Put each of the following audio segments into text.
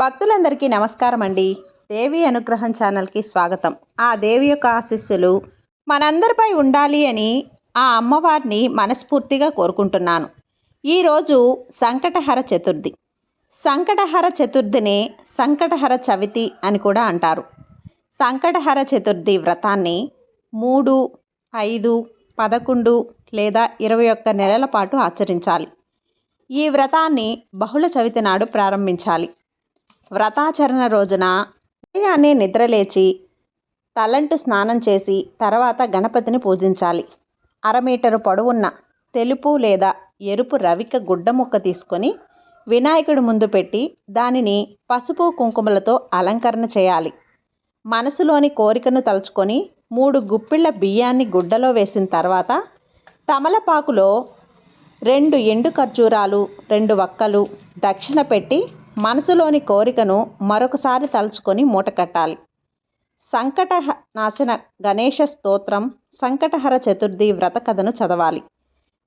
భక్తులందరికీ నమస్కారం అండి దేవి అనుగ్రహం ఛానల్కి స్వాగతం. ఆ దేవి యొక్క ఆశీస్సులు మనందరిపై ఉండాలి అని ఆ అమ్మవారిని మనస్ఫూర్తిగా కోరుకుంటున్నాను. ఈరోజు సంకటహర చతుర్థి. సంకటహర చతుర్థినే సంకటహర చవితి అని కూడా అంటారు. సంకటహర చతుర్థి వ్రతాన్ని మూడు ఐదు పదకొండు లేదా ఇరవై ఒక్క నెలల పాటు ఆచరించాలి. ఈ వ్రతాన్ని బహుళ చవితి నాడు ప్రారంభించాలి. వ్రతాచరణ రోజున ఉదయాన్నే నిద్రలేచి తలంటు స్నానం చేసి తర్వాత గణపతిని పూజించాలి. అర మీటరు పొడవున్న తెలుపు లేదా ఎరుపు రవిక గుడ్డ ముక్క తీసుకొని వినాయకుడి ముందు పెట్టి దానిని పసుపు కుంకుమలతో అలంకరణ చేయాలి. మనసులోని కోరికను తలుచుకొని మూడు గుప్పిళ్ళ బియ్యాన్ని గుడ్డలో వేసిన తర్వాత తమలపాకులో రెండు ఎండు ఖర్జూరాలు రెండు వక్కలు దక్షిణ పెట్టి మనసులోని కోరికను మరొకసారి తలుచుకొని మూట కట్టాలి. సంకట నాశన గణేష స్తోత్రం సంకటహర చతుర్థి వ్రత కథను చదవాలి.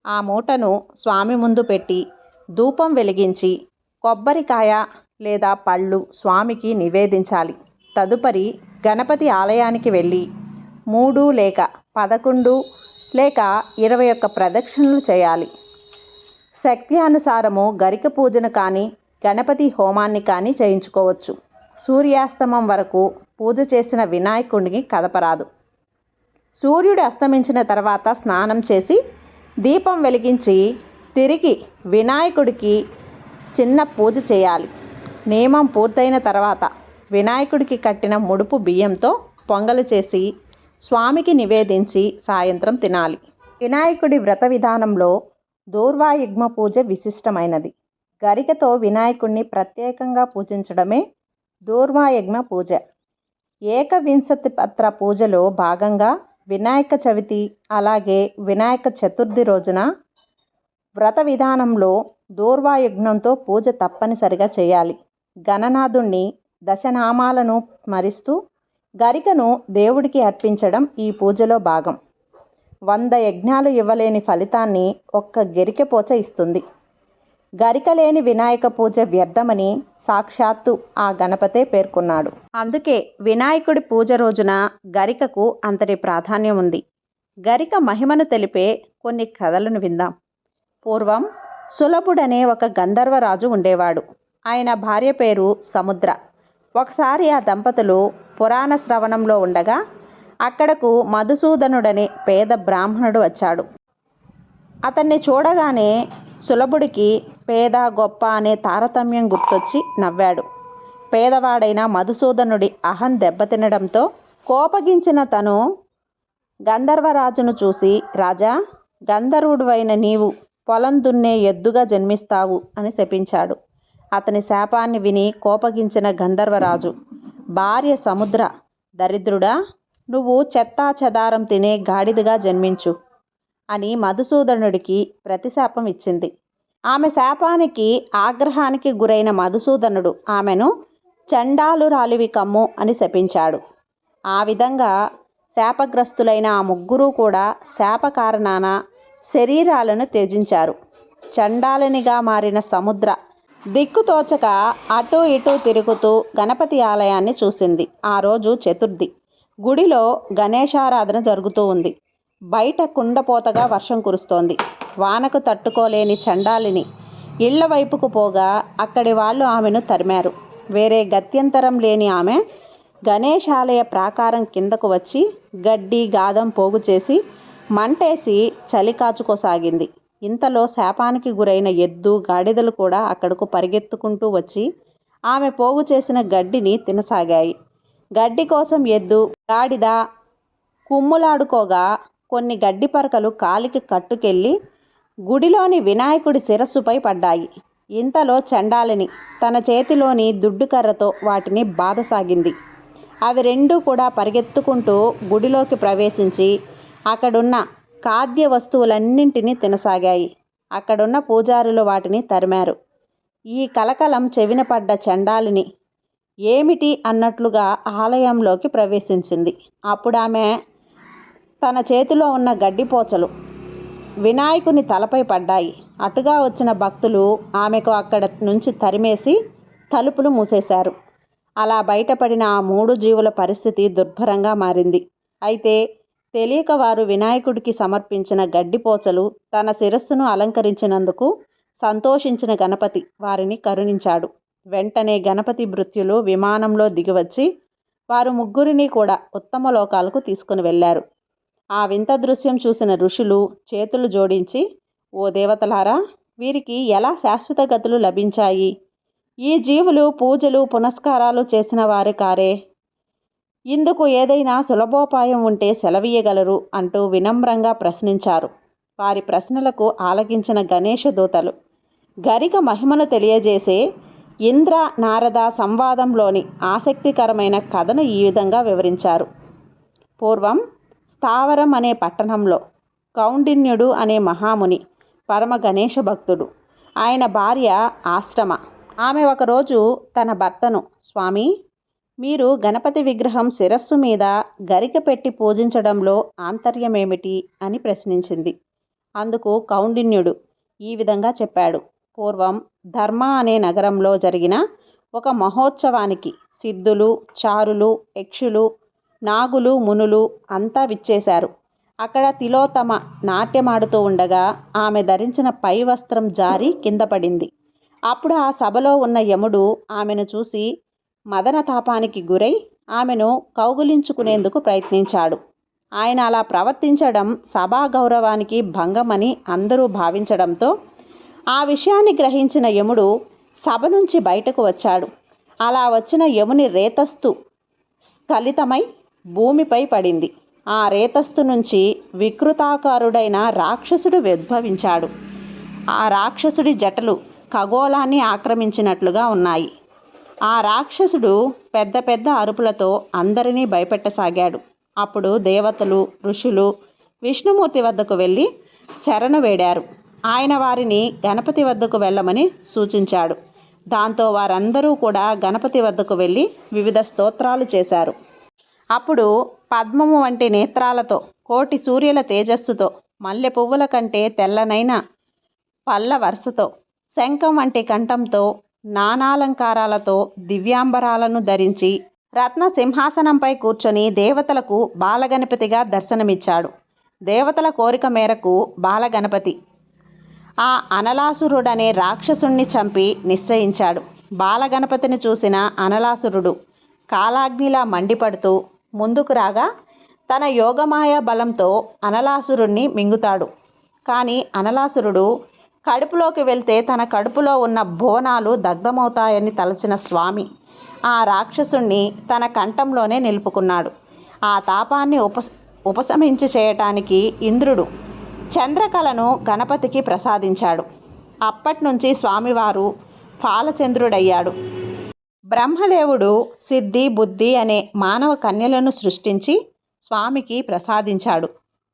ఆ మూటను స్వామి ముందు పెట్టి ధూపం వెలిగించి కొబ్బరికాయ లేదా పళ్ళు స్వామికి నివేదించాలి. తదుపరి గణపతి ఆలయానికి వెళ్ళి మూడు లేక పదకొండు లేక ఇరవై ఒక్క ప్రదక్షిణలు చేయాలి. శక్తి అనుసారము గరిక పూజను కానీ గణపతి హోమాన్ని కానీ చేయించుకోవచ్చు. సూర్యాస్తమం వరకు పూజ చేసిన వినాయకుడిని కదపరాదు. సూర్యుడు అస్తమించిన తర్వాత స్నానం చేసి దీపం వెలిగించి తిరిగి వినాయకుడికి చిన్న పూజ చేయాలి. నియమం పూర్తయిన తర్వాత వినాయకుడికి కట్టిన ముడుపు బియ్యంతో పొంగలు చేసి స్వామికి నివేదించి సాయంత్రం తినాలి. వినాయకుడి వ్రత విధానంలో దూర్వాయుగ్మ పూజ విశిష్టమైనది. గరికతో వినాయకుణ్ణి ప్రత్యేకంగా పూజించడమే దూర్వాయజ్ఞ పూజ. ఏకవింశతి పత్ర పూజలో భాగంగా వినాయక చవితి అలాగే వినాయక చతుర్థి రోజున వ్రత విధానంలో దూర్వాయజ్ఞంతో పూజ తప్పనిసరిగా చేయాలి. గణనాథుణ్ణి దశనామాలను స్మరిస్తూ గరికను దేవుడికి అర్పించడం ఈ పూజలో భాగం. వంద యజ్ఞాలు ఇవ్వలేని ఫలితాన్ని ఒక్క గరికెపోచ ఇస్తుంది. గరిక లేని వినాయక పూజ వ్యర్థమని సాక్షాత్తు ఆ గణపతే పేర్కొన్నాడు. అందుకే వినాయకుడి పూజ రోజున గరికకు అంతటి ప్రాధాన్యం ఉంది. గరిక మహిమను తెలిపే కొన్ని కథలను విందాం. పూర్వం సులభుడనే ఒక గంధర్వరాజు ఉండేవాడు. ఆయన భార్య పేరు సముద్ర. ఒకసారి ఆ దంపతులు పురాణ శ్రవణంలో ఉండగా అక్కడకు మధుసూదనుడనే పేద బ్రాహ్మణుడు వచ్చాడు. అతన్ని చూడగానే సులభుడికి పేద గొప్ప అనే తారతమ్యం గుర్తొచ్చి నవ్వాడు. పేదవాడైన మధుసూదనుడి అహం దెబ్బతినడంతో కోపగించిన తను గంధర్వరాజును చూసి రాజా గంధర్వుడువైన నీవు పొలం దున్నే ఎద్దుగా జన్మిస్తావు అని శపించాడు. అతని శాపాన్ని విని కోపగించిన గంధర్వరాజు భార్య సముద్ర దరిద్రుడా నువ్వు చెత్తా చెదారం తినే గాడిదగా జన్మించు అని మధుసూదనుడికి ప్రతిశాపం ఇచ్చింది. ఆమె శాపానికి ఆగ్రహానికి గురైన మధుసూదనుడు ఆమెను చండాలురాలివి కమ్ము అని శపించాడు. ఆ విధంగా శాపగ్రస్తులైన ఆ ముగ్గురు కూడా శాప కారణాన శరీరాలను త్యజించారు. చండాలనిగా మారిన సముద్ర దిక్కుతోచక అటూ ఇటూ తిరుగుతూ గణపతి ఆలయాన్ని చూసింది. ఆ రోజు చతుర్థి. గుడిలో గణేశారాధన జరుగుతూ ఉంది. బయట కుండపోతగా వర్షం కురుస్తోంది. వానకు తట్టుకోలేని చండాలిని. ఇళ్ళ వైపుకు పోగా అక్కడి వాళ్ళు ఆమెను తరిమారు. వేరే గత్యంతరం లేని ఆమె గణేశాలయ ప్రాకారం కిందకు వచ్చి గడ్డి గాదం పోగు చేసి మంటేసి చలి కాచుకోసాగింది. ఇంతలో శాపానికి గురైన ఎద్దు గాడిదలు కూడా అక్కడకు పరిగెత్తుకుంటూ వచ్చి ఆమె పోగు చేసిన గడ్డిని తినసాగాయి. గడ్డి కోసం ఎద్దు గాడిద కుమ్ములాడుకోగా కొన్ని గడ్డి పరకలు కాలికి కట్టుకెళ్ళి గుడిలోని వినాయకుడి శిరస్సుపై పడ్డాయి. ఇంతలో చండాలిని తన చేతిలోని దుడ్డుకర్రతో వాటిని బాధసాగింది. అవి రెండూ కూడా పరిగెత్తుకుంటూ గుడిలోకి ప్రవేశించి అక్కడున్న ఖాద్య వస్తువులన్నింటినీ తినసాగాయి. అక్కడున్న పూజారులు వాటిని తరిమారు. ఈ కలకలం చెవిన పడ్డ చండాలిని ఏమిటి అన్నట్లుగా ఆలయంలోకి ప్రవేశించింది. అప్పుడు ఆమె తన చేతిలో ఉన్న గడ్డిపోచలు వినాయకుని తలపై పడ్డాయి. అటుగా వచ్చిన భక్తులు ఆమెకు అక్కడ నుంచి తరిమేసి తలుపులు మూసేశారు. అలా బయటపడిన ఆ మూడు జీవుల పరిస్థితి దుర్భరంగా మారింది. అయితే తెలియక వారు వినాయకుడికి సమర్పించిన గడ్డిపోచలు తన శిరస్సును అలంకరించినందుకు సంతోషించిన గణపతి వారిని కరుణించాడు. వెంటనే గణపతి భృత్యులు విమానంలో దిగివచ్చి వారు ముగ్గురిని కూడా ఉత్తమ లోకాలకు తీసుకుని వెళ్ళారు. ఆ వింత దృశ్యం చూసిన ఋషులు చేతులు జోడించి ఓ దేవతలారా వీరికి ఎలా శాశ్వత గతులు లభించాయి? ఈ జీవులు పూజలు పునస్కారాలు చేసిన వారు కారే. ఇందుకు ఏదైనా సులభోపాయం ఉంటే సెలవీయగలరు అంటూ వినమ్రంగా ప్రశ్నించారు. వారి ప్రశ్నలకు ఆలకించిన గణేష దూతలు గరిక మహిమను తెలియజేసే ఇంద్ర నారద సంవాదంలోని ఆసక్తికరమైన కథను ఈ విధంగా వివరించారు. పూర్వం స్థావరం అనే పట్టణంలో కౌండిన్యుడు అనే మహాముని పరమ గణేష భక్తుడు. ఆయన భార్య ఆశ్రమ. ఆమె ఒకరోజు తన భర్తను స్వామి మీరు గణపతి విగ్రహం శిరస్సు మీద గరిక పెట్టి పూజించడంలో ఆంతర్యమేమిటి? అని ప్రశ్నించింది. అందుకు కౌండిన్యుడు ఈ విధంగా చెప్పాడు. పూర్వం ధర్మ అనే నగరంలో జరిగిన ఒక మహోత్సవానికి సిద్ధులు చారులు యక్షులు నాగులు మునులు అంతా విచ్చేశారు. అక్కడ తిలోతమ నాట్యమాడుతూ ఉండగా ఆమె ధరించిన పై వస్త్రం జారి కింద పడింది. అప్పుడు ఆ సభలో ఉన్న యముడు ఆమెను చూసి మదన తాపానికి గురై ఆమెను కౌగులించుకునేందుకు ప్రయత్నించాడు. ఆయన అలా ప్రవర్తించడం సభా గౌరవానికి భంగమని అందరూ భావించడంతో ఆ విషయాన్ని గ్రహించిన యముడు సభ నుంచి బయటకు వచ్చాడు. అలా వచ్చిన యముని రేతస్తు స్ఖలితమై భూమిపై పడింది. ఆ రేతస్థు నుంచి వికృతాకారుడైన రాక్షసుడు ఉద్భవించాడు. ఆ రాక్షసుడి జటలు ఖగోళాన్ని ఆక్రమించినట్లుగా ఉన్నాయి. ఆ రాక్షసుడు పెద్ద పెద్ద అరుపులతో అందరినీ భయపెట్టసాగాడు. అప్పుడు దేవతలు ఋషులు విష్ణుమూర్తి వద్దకు వెళ్ళి శరణు వేడారు. ఆయన వారిని గణపతి వద్దకు వెళ్ళమని సూచించాడు. దాంతో వారందరూ కూడా గణపతి వద్దకు వెళ్ళి వివిధ స్తోత్రాలు చేశారు. అప్పుడు పద్మము వంటి నేత్రాలతో కోటి సూర్యుల తేజస్సుతో మల్లె పువ్వుల కంటే తెల్లనైన పళ్ళ వరుసతో శంఖం వంటి కంఠంతో నానాలంకారాలతో దివ్యాంబరాలను ధరించి రత్న సింహాసనంపై కూర్చొని దేవతలకు బాలగణపతిగా దర్శనమిచ్చాడు. దేవతల కోరిక మేరకు బాలగణపతి ఆ అనలాసురుడనే రాక్షసుణ్ణి చంపి నిశ్చయించాడు. బాలగణపతిని చూసిన అనలాసురుడు కాలాగ్నిలా మండిపడుతూ ముందుకు రాగా తన యోగమాయ బలంతో అనలాసురుణ్ణి మింగుతాడు. కానీ అనలాసురుడు కడుపులోకి వెళ్తే తన కడుపులో ఉన్న బోనాలు దగ్ధమవుతాయని తలచిన స్వామి ఆ రాక్షసుణ్ణి తన కంఠంలోనే నిలుపుకున్నాడు. ఆ తాపాన్ని ఉప ఉపశమించి చేయటానికి ఇంద్రుడు చంద్రకళను గణపతికి ప్రసాదించాడు. అప్పటి నుంచి స్వామివారు పాలచంద్రుడయ్యాడు. బ్రహ్మదేవుడు సిద్ధి బుద్ధి అనే మానవ కన్యలను సృష్టించి స్వామికి ప్రసాదించాడు.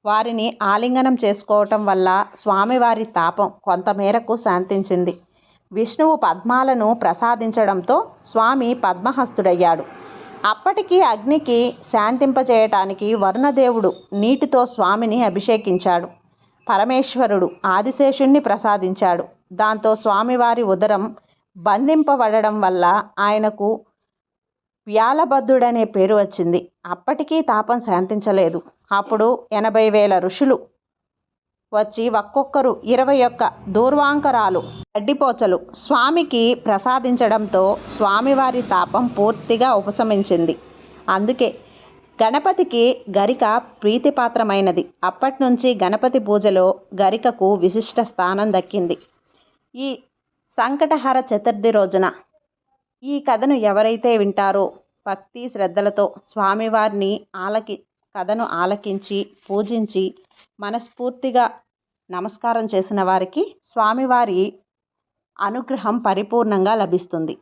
వారిని ఆలింగనం చేసుకోవటం వల్ల స్వామివారి తాపం కొంతమేరకు శాంతించింది. విష్ణువు పద్మాలను ప్రసాదించడంతో స్వామి పద్మహస్తుడయ్యాడు. అప్పటికి అగ్నికి శాంతింపజేయటానికి వరుణదేవుడు నీటితో స్వామిని అభిషేకించాడు. పరమేశ్వరుడు ఆదిశేషుణ్ణి ప్రసాదించాడు. దాంతో స్వామివారి ఉదరం బంధింపబడడం వల్ల ఆయనకు వ్యాలభద్రుడనే పేరు వచ్చింది. అప్పటికీ తాపం శాంతించలేదు. అప్పుడు ఎనభై వేల ఋషులు వచ్చి ఒక్కొక్కరు ఇరవై ఒక్క దూర్వాంకరాలు గడ్డిపోచలు స్వామికి ప్రసాదించడంతో స్వామివారి తాపం పూర్తిగా ఉపశమించింది. అందుకే గణపతికి గరిక ప్రీతిపాత్రమైనది. అప్పటి నుంచి గణపతి పూజలో గరికకు విశిష్ట స్థానం దక్కింది. ఈ సంకటహర చతుర్థి రోజున ఈ కథను ఎవరైతే వింటారో భక్తి శ్రద్ధలతో స్వామివారిని ఆలకి కథను ఆలకించి పూజించి మనస్ఫూర్తిగా నమస్కారం చేసిన వారికి స్వామివారి అనుగ్రహం పరిపూర్ణంగా లభిస్తుంది.